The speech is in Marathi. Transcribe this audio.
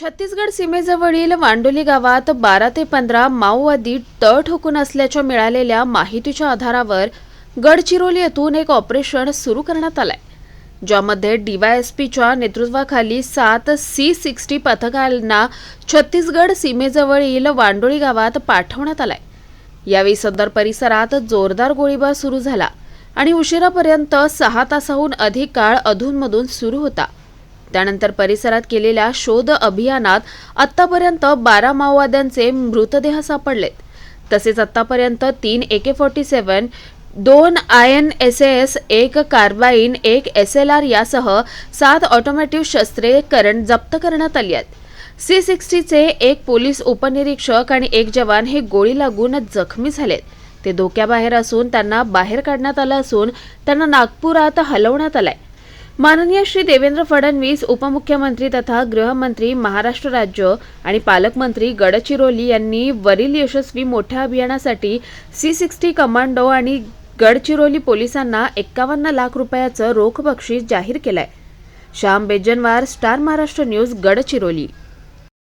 छत्तीसगड सीमेजवळील वांडोली गावात बारा ते पंधरा माओवादी तळ ठोकून असल्याच्या मिळालेल्या माहितीच्या आधारावर गडचिरोली येथून एक ऑपरेशन सुरू करण्यात आलंय ज्यामध्ये डीवायएसपीच्या नेतृत्वाखाली सात सी सिक्स्टी पथकांना छत्तीसगड सीमेजवळील वांडोळी गावात पाठवण्यात आलाय. यावेळी सदर परिसरात जोरदार गोळीबार सुरू झाला आणि उशिरापर्यंत सहा तासाहून अधिक काळ अधूनमधून सुरू होता. त्यानंतर परिसरात केलेल्या शोध अभियानात आत्तापर्यंत बारा माओवाद्यांचे मृतदेह सापडलेत. तसेच आत्तापर्यंत तीन एके फोर्टी सेवन दोन आय एन एस एस एक कार्बाईन एक एस एल आर यासह सात ऑटोमॅटिव्ह शस्त्रे करण जप्त करण्यात आली आहेत. सी सिक्स्टीचे एक पोलीस उपनिरीक्षक आणि एक जवान हे गोळी लागून जखमी झालेत. ते धोक्याबाहेर असून त्यांना बाहेर काढण्यात आलं असून त्यांना नागपुरात हलवण्यात आलंय. माननीय श्री देवेंद्र फडणवीस उपमुख्यमंत्री तथा गृहमंत्री महाराष्ट्र राज्य आणि पालकमंत्री गडचिरोली यांनी वरील यशस्वी मोठ्या अभियानासाठी सी सिक्स्टी कमांडो आणि गडचिरोली पोलिसांना एक्कावन्न लाख रुपयाचं रोख बक्षीस जाहीर केलंय. Shyam Bejanwar star Maharashtra news Gadchiroli.